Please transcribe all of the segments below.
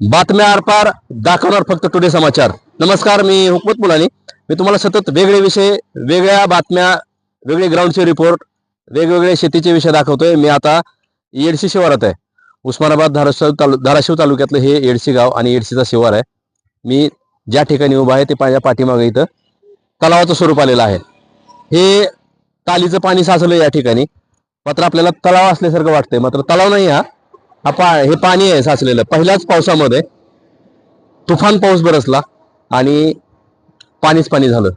बातम्या आरपार दाखवणार फक्त टुडे समाचार. नमस्कार मी हुकमत मुलानी. मी तुम्हाला सतत वेगळे विषय वेगळ्या बातम्या वेगळे ग्राउंडचे रिपोर्ट वेगवेगळे शेतीचे विषय दाखवतोय. मी आता येडशी शिवारात आहे. उस्मानाबाद धाराशिव तालु धाराशिव तालुक्यातलं हे येडशी गाव आणि येडशीचा शिवार आहे. मी ज्या ठिकाणी उभा आहे ते माझ्या पाठीमागे इथं तलावाचं स्वरूप आलेलं आहे. हे तालीचं पाणी साचलं या ठिकाणी. मात्र आपल्याला तलाव असल्यासारखं वाटतंय. मात्र तलाव नाही हा. हा पा हे पाणी आहे साचलेलं. पहिल्याच पावसामध्ये तुफान पाऊस बरसला आणि पाणीच पाणी झालं.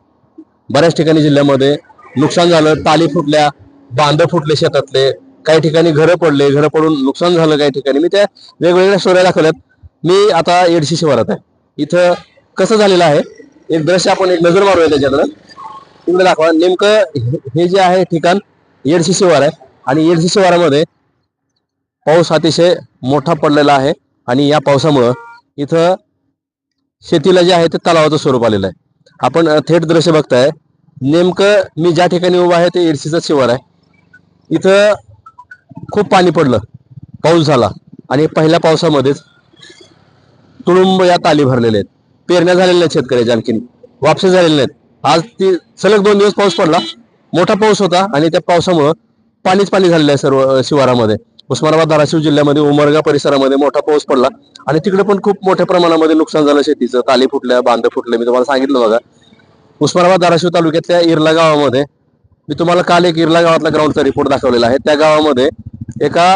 बऱ्याच ठिकाणी जिल्ह्यामध्ये नुकसान झालं. ताली फुटल्या बांध फुटले शेतातले काही ठिकाणी घरं पडले. घरं पडून नुकसान झालं काही ठिकाणी. मी त्या वेगवेगळ्या स्टोऱ्या दाखवल्यात. मी आता एडशी शिवारात आहे. इथं कसं झालेलं आहे? एक दृश्य आपण एक नजर मारूया त्याच्याकडं तिकडे दाखवा. नेमकं हे- हे जे आहे ठिकाण येडशी शिवार आहे. आणि एडशी शिवारामध्ये पाऊस अतिशय मोठा पडलेला आहे आणि या पावसामुळं इथं शेतीला जे आहे ते तलावाचं स्वरूप आलेलं आहे. आपण थेट दृश्य बघताय. नेमकं मी ज्या ठिकाणी उभा आहे ते येडशीचं शिवार आहे. इथं खूप पाणी पडलं. पाऊस झाला. आणि पहिल्या पावसामध्येच तुळुंब या ताली भरलेले आहेत. पेरण्या झालेल्या आहेत शेतकऱ्याच्या आणखीन वापसे झालेल्या नाहीत आज ती सलग दोन दिवस पाऊस पडला. मोठा पाऊस होता आणि त्या पावसामुळं पाणीच पाणी झालेलं आहे सर्व शिवारामध्ये. उस्मानाबाद धाराशिव जिल्ह्यामध्ये उमरगा परिसरामध्ये मोठा पाऊस पडला. आणि तिकडे पण खूप मोठ्या प्रमाणामध्ये नुकसान झालं शेतीचं. ताली फुटल्या बांध फुटले. मी तुम्हाला सांगितलं बघा. उस्मानाबाद धाराशिव तालुक्यातल्या इर्ला गावामध्ये मी तुम्हाला काल एक इर्ला गावातला ग्राउंडचा रिपोर्ट दाखवलेला आहे. त्या गावामध्ये एका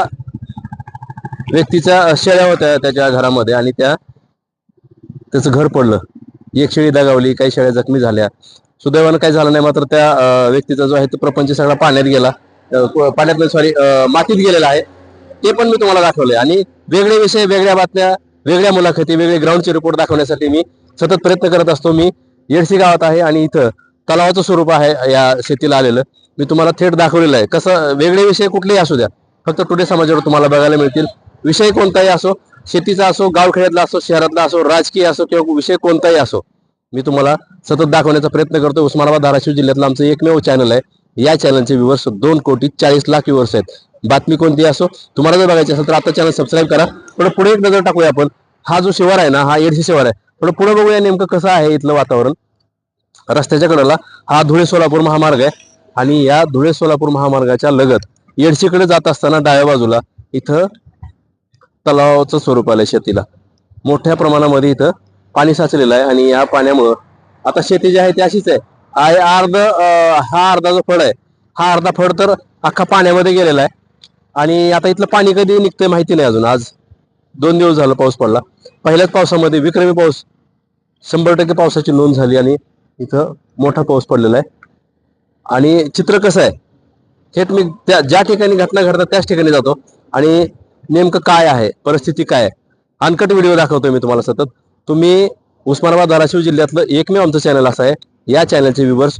व्यक्तीच्या शेळ्या होत्या त्याच्या घरामध्ये आणि त्या त्याचं घर पडलं. एक शेळी दगावली काही शेळ्या जखमी झाल्या. सुदैवानं काही झालं नाही मात्र त्या व्यक्तीचा जो आहे तो प्रपंच सगळा पाण्यात गेला. पाण्यात सॉरी मातीत गेलेला आहे. ते पण मी तुम्हाला दाखवले आणि वेगळे विषय वेगळ्या बातम्या वेगळ्या मुलाखती वेगळे ग्राउंडचे रिपोर्ट दाखवण्यासाठी मी सतत प्रयत्न करत असतो. मी येडशी गावात आहे आणि इथं तलावाचं स्वरूप आहे या शेतीला आलेलं. मी तुम्हाला थेट दाखवलेलं आहे. कसं वेगळे विषय कुठलेही असू द्या. फक्त टुडे समाजावर तुम्हाला बघायला मिळतील. विषय कोणताही असो शेतीचा असो गावखेड्यातला असो शहरातला असो राजकीय असो किंवा विषय कोणताही असो मी तुम्हाला सतत दाखवण्याचा प्रयत्न करतो उस्मानाबाद धाराशिव जिल्ह्यातलं आमचं एकमेव चॅनल आहे. या चॅनलचे व्ह्युअर्स दोन कोटी चाळीस लाख व्ह्युअर्स आहेत. बातमी कोणती असो तुम्हाला जर बघायची असेल तर आता चॅनल सबस्क्राईब करा. पण पुढे एक नजर टाकूया आपण. हा जो शिवार आहे ना हा एडशी शिवार आहे. पण पुढे बघूया नेमकं कसं आहे इथलं वातावरण. रस्त्याच्या कडेला हा धुळे सोलापूर महामार्ग आहे. आणि या धुळे सोलापूर महामार्गाच्या लगत येडशीकडे जात असताना डाव्या बाजूला इथं तलावाचं स्वरूप आलंय शेतीला. मोठ्या प्रमाणामध्ये इथं पाणी साचलेलं आहे आणि या पाण्यामुळं आता शेती जी आहे ती अशीच आहे. आहे अर्ध हा अर्धा जो फळ आहे हा अर्धा फळ तर अख्खा पाण्यामध्ये गेलेला आहे. आणि आता इथलं पाणी कधी निघतंय माहिती नाही अजून. आज दोन दिवस झालं पाऊस पडला. पहिल्याच पावसामध्ये विक्रमी पाऊस शंभर टक्के पावसाची नोंद झाली आणि इथं मोठा पाऊस पडलेला आहे. आणि चित्र कसं आहे? थेट मी त्या ज्या ठिकाणी घटना घडतात त्याच ठिकाणी जातो. आणि नेमकं काय आहे? परिस्थिती काय आहे? अनकट व्हिडिओ दाखवतोय मी तुम्हाला सतत. तुम्ही उस्मानाबाद धाराशिव जिल्ह्यातलं एकमेव आमचं चॅनल असं आहे. या चॅनलचे व्ह्युवर्स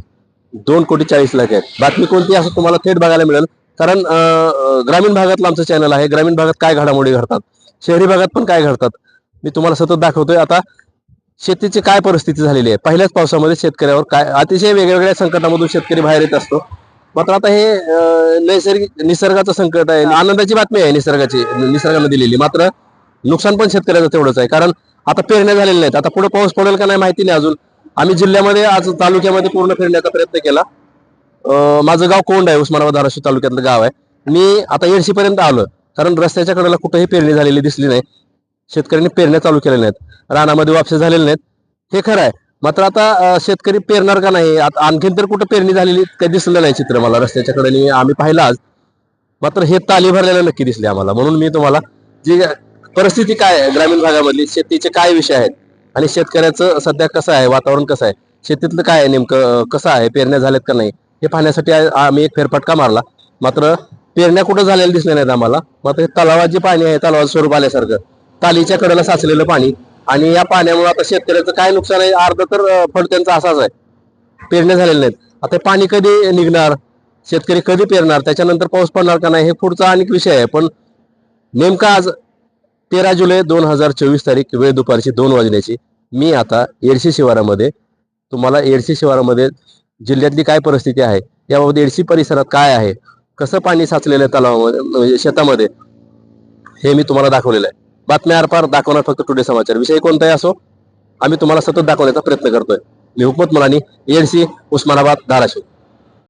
दोन कोटी चाळीस लाख आहेत. बातमी कोणती असं तुम्हाला थेट बघायला मिळेल. कारण ग्रामीण भागातलं आमचं चॅनल आहे. ग्रामीण भागात काय घडामोडी घडतात? शहरी भागात पण काय घडतात? मी तुम्हाला सतत दाखवतोय. आता शेतीची काय परिस्थिती झालेली आहे? पहिल्याच पावसामध्ये शेतकऱ्यावर काय अतिशय वेगवेगळ्या संकटामधून शेतकरी बाहेर येत असतो. मात्र आता हे नैसर्गिक निसर्गाचं संकट आहे. आनंदाची बातमी आहे निसर्गाची निसर्गानं दिलेली. मात्र नुकसान पण शेतकऱ्याचं तेवढंच आहे. कारण आता पेरण्या झालेल्या नाहीत. आता पुढे पाऊस पडेल का नाही माहिती नाही अजून. आम्ही जिल्ह्यामध्ये आज तालुक्यामध्ये पूर्ण फिरण्याचा प्रयत्न केला. माझं गाव कोंड आहे उस्मानाबाद धाराशिव तालुक्यातलं गाव आहे. मी आता येडशीपर्यंत आलो कारण रस्त्याच्या कडेला कुठंही पेरणी झालेली दिसली नाही. शेतकऱ्यांनी पेरण्या चालू केलेल्या नाहीत. रानामध्ये वापसे झालेले नाहीत. हे खरं आहे. मात्र आता शेतकरी पेरणार का नाही आता आणखीन तर कुठं पेरणी झालेली काही दिसलं नाही चित्र मला रस्त्याच्या कडेने. आम्ही पाहिलं आज. मात्र हे ताली भरलेलं नक्की दिसले आम्हाला. म्हणून मी तुम्हाला जी परिस्थिती काय आहे ग्रामीण भागामधली शेतीचे काय विषय आहेत आणि शेतकऱ्याचं सध्या कसं आहे वातावरण कसं आहे शेतीतलं काय आहे नेमकं कसं आहे पेरण्या झाल्यात का नाही हे पाहण्यासाठी आम्ही एक फेरफटका मारला. मात्र पेरण्या कुठं झालेल्या दिसल्या नाहीत आम्हाला. मात्र हे तलावात जे पाणी आहे तलावाचं स्वरूप आल्यासारखं. तालीच्या कडेला साचलेलं पाणी आणि या पाण्यामुळे आता शेतकऱ्याचं काय नुकसान आहे अर्ध तर अं, फळ त्यांचा असाच आहे. पेरण्या झालेल्या नाहीत. आता पाणी कधी निघणार? शेतकरी कधी पेरणार? त्याच्यानंतर पाऊस पडणार का नाही हे पुढचा अनेक विषय आहे. पण नेमका आज तेरा जुलै दोन हजार चोवीस तारीख वेळ दुपारची दोन वाजण्याची. मी आता एडशी शिवारामध्ये तुम्हाला एडशी शिवारामध्ये जिल्ह्यातली काय परिस्थिती आहे? याबाबत एडशी परिसरात काय आहे? कसं पाणी साचलेलं आहे तलावामध्ये म्हणजे शेतामध्ये? हे मी तुम्हाला दाखवलेलं आहे. बातम्या आरपार दाखवणार फक्त टुडे समाचार. विषय कोणताही असो आम्ही तुम्हाला सतत दाखवण्याचा प्रयत्न करतोय. मी हुकमत मुलानी एडसी उस्मानाबाद धाराशिव.